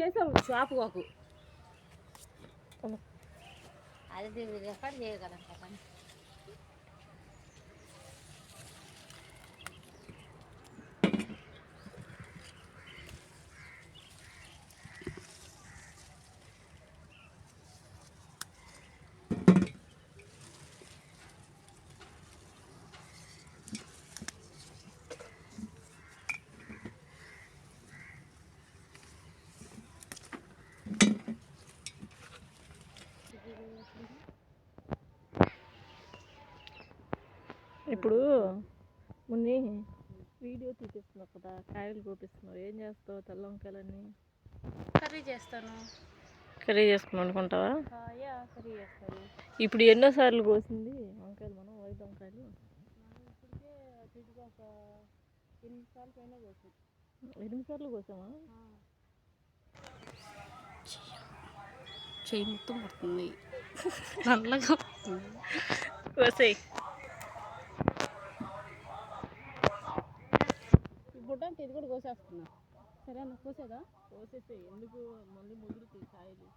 చేసావు షాప్ కాకు అది రికార్డ్ చేయగలం కదా ఇప్పుడు మున్ని వీడియో తీపిస్తున్నావు కదా కాయలు కోపిస్తున్నావు. ఏం చేస్తావు తెల్ల వంకాయలన్నీ కర్రీ చేస్తాను. కర్రీ చేసుకుని వండుకుంటావా? కాయ కర్రీ చేస్తాను. ఇప్పుడు ఎన్నోసార్లు కోసింది వంకాయలు మనం? వైట్ వంకాయలు? ఎనిమిది సార్లు పైన కోసం ఎనిమిది సార్లు కోసామా చెయ్యి మొత్తం పడుతుంది నల్లగా కోసేయి. అంటే ఇది కూడా కోసేస్తున్నా. సరేనా? కోసేదా? కోసేసాయి ఎందుకు మళ్ళీ ముదురుతాయి కాయలు?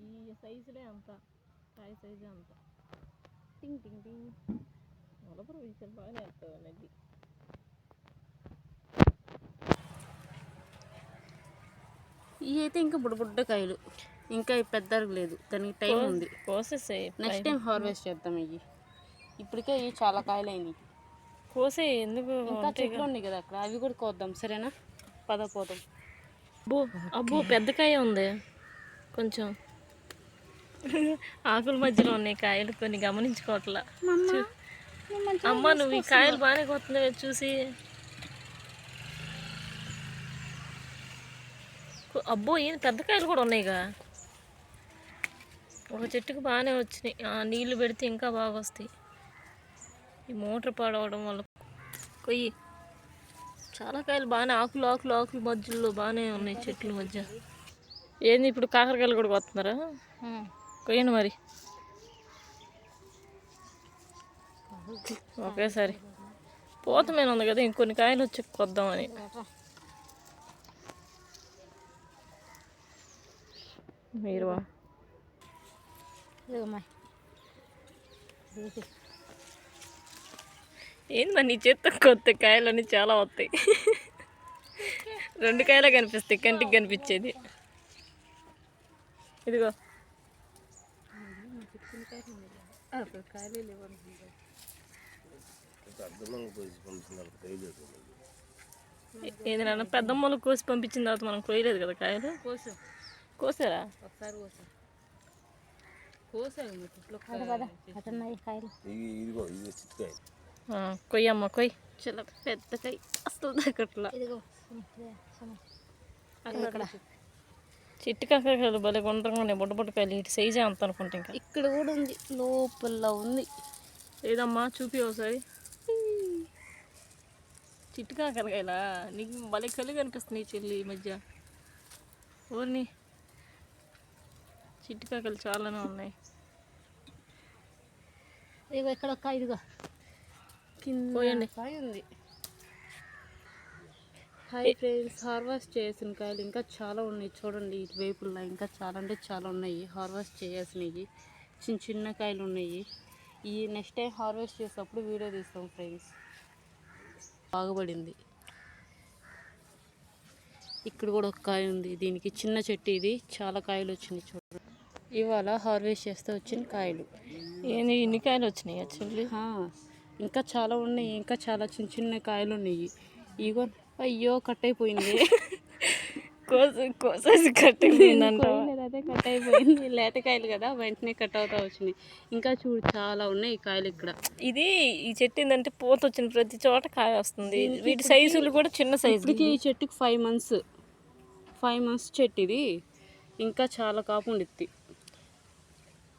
ఈ సైజులే అంత కాయ సైజే అంత. టింగ్ టింగ్ టింగ్. మొలపరు విషయం బాగానే వేస్తావు అనేది ఇవి అయితే ఇంకా బుడ్డ కాయలు. ఇంకా ఇవి పెద్దగా లేదు. దానికి టైం ఉంది. కోసేసాయి. నెక్స్ట్ టైం హార్వెస్ట్ చేద్దాం ఇవి. ఇప్పటికే ఇవి చాలా కాయలు అయినాయి కోసేయి ఎందుకు ఇంకా చెట్లు ఉన్నాయి కదా అక్కడ అవి కూడా కోద్దాం సరేనా? పద పోదాం. అబ్బో అబ్బో పెద్ద కాయ ఉంది. కొంచెం ఆకుల మధ్యలో ఉన్నాయి కాయలు కొన్ని గమనించుకోవట్లా. అమ్మ నువ్వు ఈ కాయలు బాగానే కొత్తున్నావు చూసి. అబ్బో ఈయన పెద్ద కాయలు కూడా ఉన్నాయిగా. ఒక చెట్టుకు బాగానే వచ్చినాయి. ఆ, నీళ్ళు పెడితే ఇంకా బాగా వస్తాయి. ఈ మోటార్ పాడవడం వల్ల కొయ్యి చాలా కాయలు బాగానే ఆకులు ఆకులు ఆకులు మధ్యలో బాగానే ఉన్నాయి చెట్ల మధ్య. ఏంది ఇప్పుడు కాకరకాయలు కూడా కొత్తున్నారా కొయ్యండి మరి. ఒకేసారి. పూత మీద ఉంది కదా ఇంకొన్ని కాయలు వచ్చి కొద్దామని. మీరు ఏంది మరి నీ చేత్తో కొత్త కాయలన్నీ చాలా వస్తాయి. రెండు కాయలే కనిపిస్తాయి కంటికి కనిపించేది. ఇదిగో. కాయలు లేవు ఏది నాన్న పెద్దమ్మలు కోసి పంపించిన తర్వాత మనం కోయలేదు కదా కాయలు? కోసాం. కోసారా? ఒకసారి కోసాం. కాయలు. కొయ్యమ్మ కొయ్యి చాలా పెద్ద కాయ వస్తుంది అక్కట్లా చిట్టు కాకరకాయలు భలే గుండ్రంగా ఉన్నాయి బుడ్డ బుడ్డ కాయలు ఇటు సైజే అంత అనుకుంటా ఇంకా ఇక్కడ కూడా ఉంది లోపల ఉంది ఏదమ్మా చూపి ఒకసారి చిట్టు కాకరకాయలా నీకు భలే కళ్ళు కనిపిస్తున్నాయి చెల్లి ఈ మధ్య ఊరిని చిట్టు కాకలు చాలానే ఉన్నాయి ఇదిగో ఇక్కడ ఒక ఇదిగో కింద పోయండి. కాయ ఉంది. హాయ్ ఫ్రెండ్స్ హార్వెస్ట్ చేసిన కాయలు ఇంకా చాలా ఉన్నాయి. చూడండి ఇటువైపుల్లో ఇంకా చాలా అంటే చాలా ఉన్నాయి. హార్వెస్ట్ చేయాల్సినవి చిన్న చిన్న కాయలు ఉన్నాయి. ఈ నెక్స్ట్ టైం హార్వెస్ట్ చేసేటప్పుడు వీడియో తీస్తాం ఫ్రెండ్స్. బాగుపడింది. ఇక్కడ కూడా ఒక కాయ ఉంది. దీనికి చిన్న చెట్టు ఇది. చాలా కాయలు వచ్చినాయి చూడండి. ఇవాళ హార్వెస్ట్ చేస్తే వచ్చిన కాయలు. ఇన్ని కాయలు వచ్చినాయి ఆ, ఇంకా చాలా ఉన్నాయి ఇంకా చాలా చిన్న చిన్న కాయలు ఉన్నాయి. ఇగో అయ్యో కట్ అయిపోయింది. కోసి కోసేసి కట్టిందంట కోయలేదు, అదే కట్ అయిపోయింది. లేతకాయలు కదా వెంటనే కట్ అవుతా వచ్చినాయి. ఇంకా చూడు చాలా ఉన్నాయి ఈ కాయలు ఇక్కడ. ఇది ఈ చెట్టు ఏంటంటే పూత వచ్చిన ప్రతి చోట కాయ వస్తుంది. వీటి సైజులు కూడా చిన్న సైజు ఈ చెట్టుకి ఫైవ్ మంత్స్ ఫైవ్ మంత్స్ చెట్టు ఇది. ఇంకా చాలా కాపు ఉండిద్ది.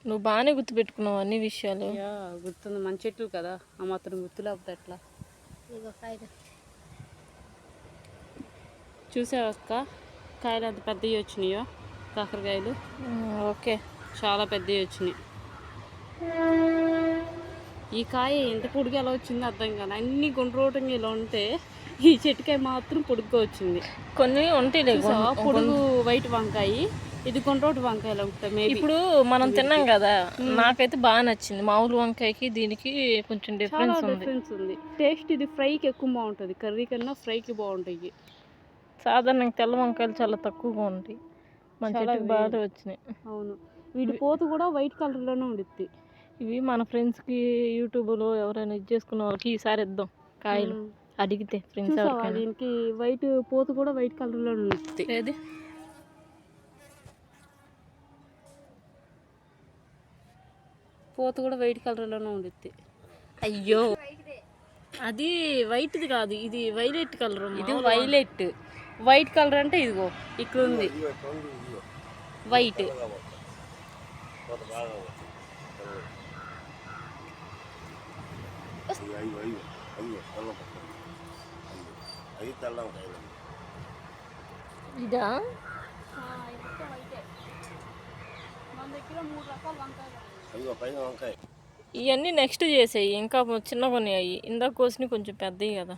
నువ్వు బాగానే గుర్తుపెట్టుకున్నావు అన్ని విషయాలు. యా గుర్తుంది. మన చెట్లు కదా. ఆ మాత్రం గుర్తు లేకపోతే ఎట్లా? చూసావా అక్క? కాయలు ఎంత పెద్దవి వచ్చినాయో? కాకరకాయలు? ఓకే. చాలా పెద్దవి వచ్చినాయి. ఈ కాయ ఎంత పొడిగా ఎలా వచ్చిందో అర్థం కాదు అన్ని గుండ్రోటంగా ఇలా ఉంటే ఈ చెట్టుకాయ మాత్రం పొడుగ్గా వచ్చింది. కొన్ని ఉంటాయి? పొడుగు వైట్ వంకాయ. ఇది కొండ్రోటి వంకాయలు ఉంటాయి ఇప్పుడు మనం తిన్నాం కదా నాకైతే బాగా నచ్చింది. మామూలు వంకాయకి దీనికి కొంచెం డిఫరెన్స్ ఉంది. డిఫరెన్స్ ఉంది. టేస్ట్ ఇది ఫ్రైకి ఎక్కువ బాగుంటుంది. కర్రీ కన్నా ఫ్రైకి బాగుంటాయి. సాధారణంగా తెల్ల వంకాయలు చాలా తక్కువగా ఉంటాయి. చెట్టుకి బాగా వచ్చినాయి. అవును. వీటి పోత కూడా వైట్ కలర్లోనే ఉండిద్ది. ఇవి మన ఫ్రెండ్స్కి యూట్యూబ్లో ఎవరైనా ఇది చేసుకున్న వాళ్ళకి ఈసారి ఇద్దాం కాయలు. అడిగితే ఫ్రెండ్స్ దీనికి వైట్ పోత కూడా వైట్ కలర్లోనే ఉండిద్ది. పోత కూడా వైట్ కలర్లోనే ఉండిద్ది. అయ్యో. అది వైట్ది కాదు ఇది వైలెట్ కలర్ ఇది వైలెట్. వైట్ కలర్ అంటే ఇదిగో ఇక్కడ ఉంది. వైట్. అవి తెల్లం కాయలు ఇదా అయ్యో పైన వంకాయ ఇవన్నీ నెక్స్ట్ చేసాయి. ఇంకా చిన్నగా ఉన్నాయి ఇందాక కోసినవి కొంచెం పెద్దవి కదా.